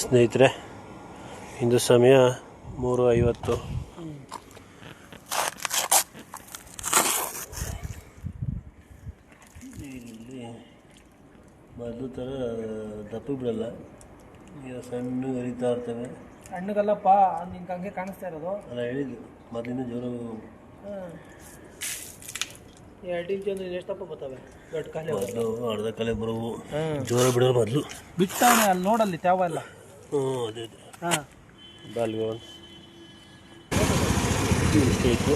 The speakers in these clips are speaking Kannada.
ಸ್ನೇಹಿತರೆ ಇಂದು ಸಮಯ ಮೂರು ಐವತ್ತು ಇಲ್ಲಿ ಮೊದಲು ಥರ ದಪ್ಪ ಬಿಡಲ್ಲ. ಈಗ ಸಣ್ಣ ಹರಿತಾ ಇರ್ತವೆ. ಹಣ್ಣುಗಲ್ಲಪ್ಪ ನಿಂಗೆ ಹಂಗೆ ಕಾಣಿಸ್ತಾ ಇರೋದು. ಅಲ್ಲ ಹೇಳಿದ್ದು. ಮೊದಲಿಂದ ಜೋರು ಎರಡು ಇಂಚು ಅಂದ್ರೆ ಎಷ್ಟಪ್ಪ ಬರ್ತವೆ? ದೊಡ್ಡ ಕಾಲೇ. ಮೊದಲು ಅರ್ಧ ಕಲೆ ಬರೋವು. ಜೋರು ಬಿಡೋರು ಮೊದಲು. ಬಿಟ್ಟಾನೆ ಅಲ್ಲಿ ನೋಡಲ್ಲಿ ತ್ಯಾವ ಎಲ್ಲ. ಹಾಂ ಬಾಲ್ಗೆ ಒಂದು ಕೇಕು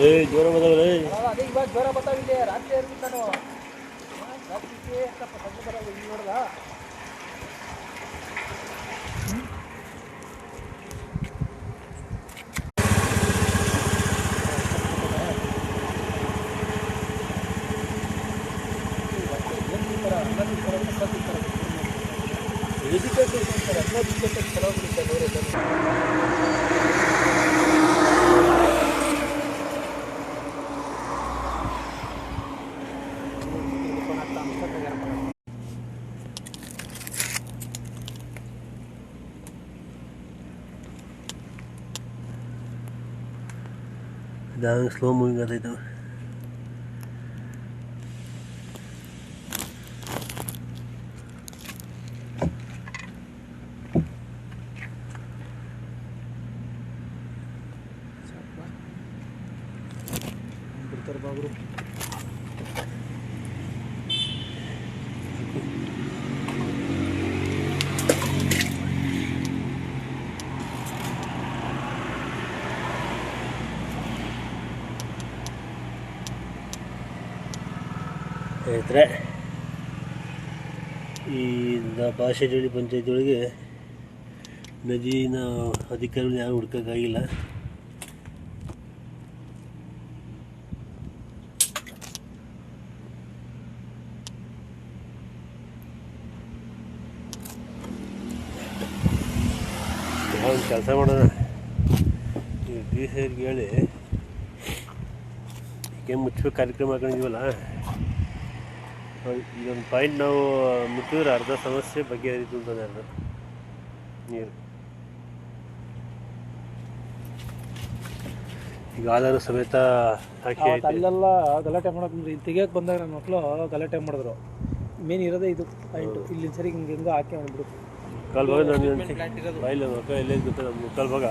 ಏ ಜೋರ ಬಂದವಲ್ಲ ಅದೇ ಇವಾಗ ಜ್ವರ ಬರ್ತಾವಿಲ್ಲ ರಾತ್ರಿ ಇರ್ಬೇಕು ನಾನು ರಾತ್ರಿಗೆ ಸ್ವಲ್ಪ ಸಣ್ಣ ಬರೋದು ಇಲ್ಲಿ ನೋಡಲ್ಲ ಇದಾಗ ಸ್ಲೋ ಸ್ನೇಹಿತರೆ, ಈ ಭಾಷೆಹಳ್ಳಿ ಪಂಚಾಯತ್ ಒಳಗೆ ನದಿನ ಅಧಿಕಾರಿಗಳು ಯಾರು ಹುಡ್ಕೋಕ್ಕಾಗಿಲ್ಲ. ಕೆಲಸ ಮಾಡೋಣ. ಈ ಡಿ ಸಿ ಹೇಳಿ ಮುಚ್ಚಬೇಕು ಕಾರ್ಯಕ್ರಮ ಹಾಕೊಂಡಿದ್ದೀವಲ್ಲ? ಇದೊಂದು ಪಾಯಿಂಟ್ ನಾವು ಮುಟ್ಟಿದ್ರೆ ಅರ್ಧ ಸಮಸ್ಯೆ ಬಗೆಹರಿತು ಅಂತ ಅರ್ಧ. ನೀರು. ಈಗ ಆಧಾರ ಸಮೇತ ಹಾಕಿ ಅಲ್ಲೆಲ್ಲ ಗಲಾಟೆ ಮಾಡೋದ್ರೆ ಇಲ್ಲಿ ತೆಗಿಯಕ್ಕೆ ಬಂದಾಗ ನನ್ನ ಮಕ್ಕಳು ಗಲಾಟೆ ಮಾಡಿದ್ರು. ಮೇನ್ ಇರೋದೇ ಇದು ಪಾಯಿಂಟ್ ಇಲ್ಲಿ ಸರಿ ಹಿಂಗೆ ಹಿಂಗೆ ಹಾಕಿ ಅಂದ್ಬಿಡು ಕಾಲ್ ಭಾಗ ನಾನು ಬಾಯಿಲ್ಲ ಮಕ್ಕ ಎಲ್ಲೇ ಗೊತ್ತ ನಮ್ಮ ಮುಕ್ಕಾಲು ಭಾಗ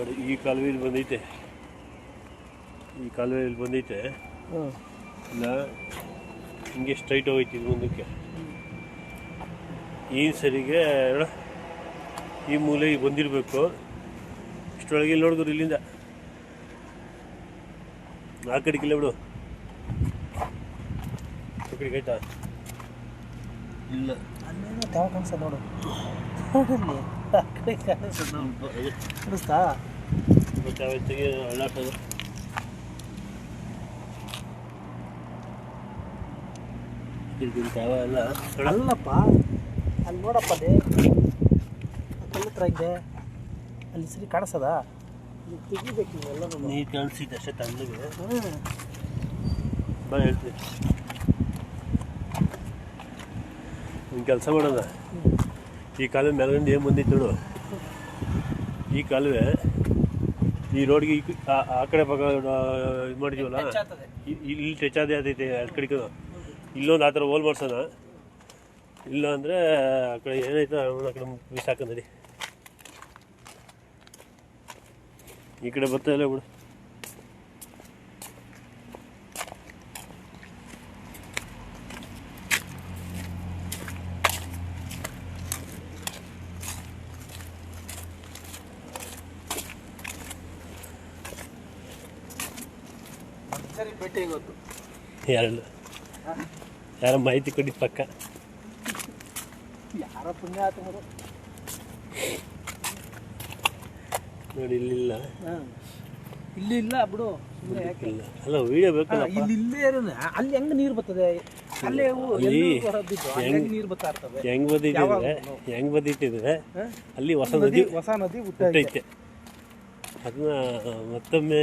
ನೋಡಿ ಈ ಕಾಲುವೆ ಇಲ್ಲಿ ಬಂದೈತೆ. ಈ ಕಾಲುವೆ ಇಲ್ಲಿ ಬಂದೈತೆ. ಇಲ್ಲ ಹಿಂಗೆ ಸ್ಟ್ರೈಟ್ ಹೋಗೈತಿ ಇದು ಮುಂದಕ್ಕೆ. ಈ ಸರಿಗೆ ಈ ಮೂಲೆಗೆ ಬಂದಿರಬೇಕು. ಇಷ್ಟೊಳಗೆ ಇಲ್ಲಿ ನೋಡಿದ್ರು ಇಲ್ಲಿಂದ. ಆ ಕಡೆಗಿಲ್ಲ ಬಿಡು. ಆ ಕಡೆಗೆ ಆಯ್ತಾ? ಇಲ್ಲ. ನೋಡು. ಕಾಣಿಸ್ತಾ? ಮತ್ತೆ ಅವತ್ತಿಗೆ ಅಳ್ಳಾಟದು ಎಲ್ಲ ಅಲ್ಲಪ್ಪ ಅಲ್ಲಿ ನೋಡಪ್ಪ ಅದೇ ಹತ್ರ ಇದೆ ಅಲ್ಲಿ ಸರಿ ಕಾಣಿಸದ ತೆಗಿಬೇಕು ಎಲ್ಲ ನೀರು ಕಳಿಸಿದ್ದೆ ಅಷ್ಟೇ ತಂದಿಗೆ ಬಾ ಹೇಳ್ತೀನಿ ಒಂದು ಕೆಲಸ ಮಾಡೋದ ಈ ಕಾಲುವೆ ಮೇಲ್ಗಂಡು ಏನು ಬಂದಿತ್ತು ನೋಡು ಈ ಕಾಲುವೆ ಈ ರೋಡ್ಗೆ ಈ ಕ- ಆ- ಆ ಕಡೆ ಭಾಗ ಇದು ಮಾಡಿದೀವಲ್ಲ? ಇ- ಇಲ್ಲಿ ಟಚ್ ಆದ ಆದೈತೆ ಆ ಕಡೆ ಇಲ್ಲೊಂದು ಆ ಥರ ಹೋಲ್ ಮಾಡ್ಸೋಣ. ಇಲ್ಲ ಅಂದರೆ ಆ ಕಡೆ ಏನಾಯ್ತು ಅವನ ಆ ಕಡೆ ಬಿಸಾಕಂದಡಿ ಈ ಕಡೆ ಬರ್ತಾ ಇಲ್ಲ ಬಿಡು. ಸರಿ ಭೇಟಿ ಇವತ್ತು ಯಾರಲ್ಲ? ಯಾರ ಮಾಹಿತಿ ಕೊಡಿ ಪಕ್ಕ. ಯಾರ ಪುಣ್ಯ ಆತ ನೋಡಿ. ಇಲ್ಲಿಲ್ಲ. ಇಲ್ಲಿ ಇಲ್ಲ ಬಿಡು ಸುಮ್ಮನೆ ಯಾಕೆ? ಇಲ್ಲ. ಅಲ್ಲ ವಿಡಿಯೋ ಬೇಕಲ್ಲ ಇಲ್ಲಿ ಇಲ್ಲೇ ಇರೋದು. ಅಲ್ಲಿ ಹೆಂಗ್ ನೀರು ಬರ್ತದೆ? ಅಲ್ಲೇ ಹೆಂಗೆ ನೀರು ಬರ್ತಾ ಇರ್ತವೆ ಹೆಂಗ್ ಬದಿಟ್ಟಿದ್ರೆ ಹೆಂಗ್ ಬದಿಟ್ಟಿದ್ರೆ ಅಲ್ಲಿ ಹೊಸ ನದಿ ಹೊಸ ನದಿ ಹುಟ್ಟೈತೆ. ಅದನ್ನ ಮತ್ತೊಮ್ಮೆ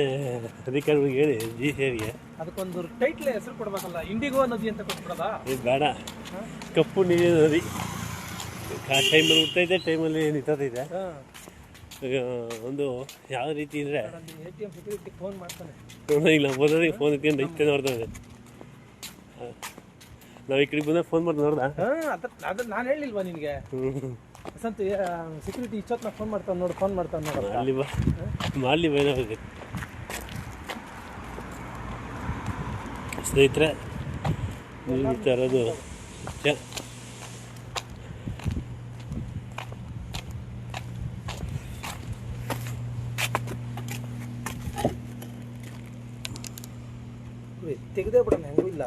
ಅಧಿಕಾರಿಗಳಿಗೆ ಹೇಳಿ ಜಿ ಸೇರಿಗೆ ಅದಕ್ಕೊಂದು ಟೈಟ್ಲ್ ಹೆಸರು ಕೊಡ್ಬೇಕಲ್ಲ ಇಂಡಿಗೋ ನದಿ ಅಂತ ಕೊಟ್ಬಿಡದ? ಇದು ಬೇಡ. ಕಪ್ಪು ನೀರಿನ ನದಿ. ಆ ಟೈಮಲ್ಲಿ ಹುಟ್ಟೈತೆ ಟೈಮಲ್ಲಿ ನಿಂತೈತೆ ಒಂದು ಯಾವ ರೀತಿ ಅಂದರೆ A T M security phone ಮಾಡ್ತಾನೆ. ಇಲ್ಲ ಮೊದಲಿಗೆ ಫೋನ್ ಇಟ್ಕೊಂಡು ಇಷ್ಟೇ ನೋಡ್ತದೆ ನಾವು ಈ ಕಡೆ ಬಂದಾಗ ಫೋನ್ ಮಾಡಿ ನೋಡ್ದ? ಹಾ ಅದ ಅದ ನಾನು ಹೇಳಿಲ್ವಾ ನಿನಗೆ? ವಸಂತ ಸೆಕ್ಯೂರಿಟಿ ಇಷ್ಟೊತ್ತು ಫೋನ್ ಮಾಡ್ತಾನೆ ನೋಡು ಫೋನ್ ಮಾಡ್ತಾನೆ ನೋಡು ಅಲ್ಲಿ ಬಾ ಮಾಡಲಿ ಏನಾಗುತ್ತೆ ಸ್ನೇಹಿತರೆ ನೀವು ಇರೋದು ಸತ್ಯ ತೆಗೆದೇ ಬಿಡೋಣ ಹೆಂಗೂ ಇಲ್ಲ.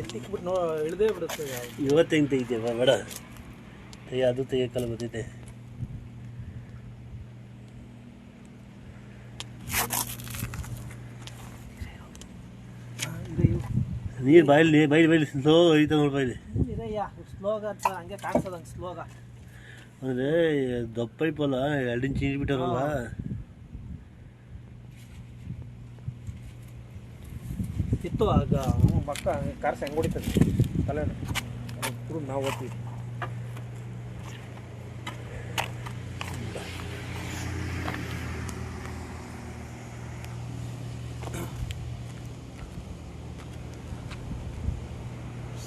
ಎತ್ತಿಕ್ಬಿಟ್ಟು ನೋ ಇಳ್ದೇ ಬಿಡುತ್ತೆ. ಇವತ್ತು ಹೆಂಗೆ ಬೇಡ. ತೆಗಿ ಅದು ತೆಗಿಯಕ್ಕಲ್ಲ ಬಂದಿದ್ದೆ. ನೀರು ಬಾಯಲ್ಲಿ ಬೈಲಿ ಬೈಲಿ ಸ್ಲೋ ಐತ ನೋಡಿ ಸ್ಲೋಗ ಅಂತ ಹಂಗೆ ಕಾಣಿಸೋದಂಗೆ ಸ್ಲೋಗ. ಅಂದರೆ ದಪ್ಪ ಐಪಲ್ಲ ಎರಡು ಇಂಚ್ ಬಿಟ್ಟಾರಲ್ಲ. ಇತ್ತು ಆಗ ಅವ್ನು ಮಕ್ಕ ಕಾರ್ಸ್ ಹೆಂಗೆ ಹೊಡಿತದೆ. ತಲೆ ನಾವು ಓದ್ತೀವಿ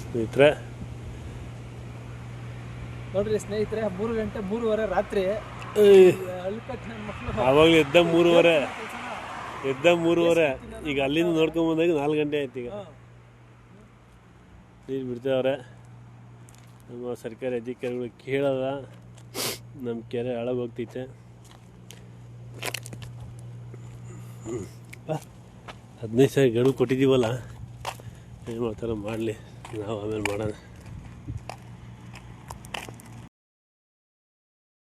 ಸ್ನೇಹಿತರೆ. ನೋಡ್ರಿ ಸ್ನೇಹಿತರೆ ಮೂರು ಗಂಟೆ ಮೂರುವರೆ ರಾತ್ರಿ. ಅವಾಗ ನನ್ನ ಮಕ್ಕಳು. ಆವಾಗಲೇ ಇದ್ದ ಮೂರುವರೆ. ಎದ್ದ ಮೂರುವರೆ. ಈಗ ಅಲ್ಲಿಂದ ನೋಡ್ಕೊಂಡ್ ಬಂದಾಗ ನಾಲ್ಕು ಗಂಟೆ ಆಯ್ತು ಈಗ. ನೀರು ಬಿಡ್ತಾವ್ರೆ. ನಮ್ಮ ಸರ್ಕಾರಿ ಅಧಿಕಾರಿಗಳು ಕೇಳಲ್ಲ ನಮ್ಮ ಕೆರೆ ಹಾಳಾಗೋಗ್ತೈತೆ ಹದಿನೈದು ಸಾವಿರ ಗಡುವು ಕೊಟ್ಟಿದ್ದೀವಲ್ಲ ಏನು ಮಾಡ್ತಾರೋ ಮಾಡಲಿ. ನಾವು ಆಮೇಲೆ ಮಾಡೋಣ.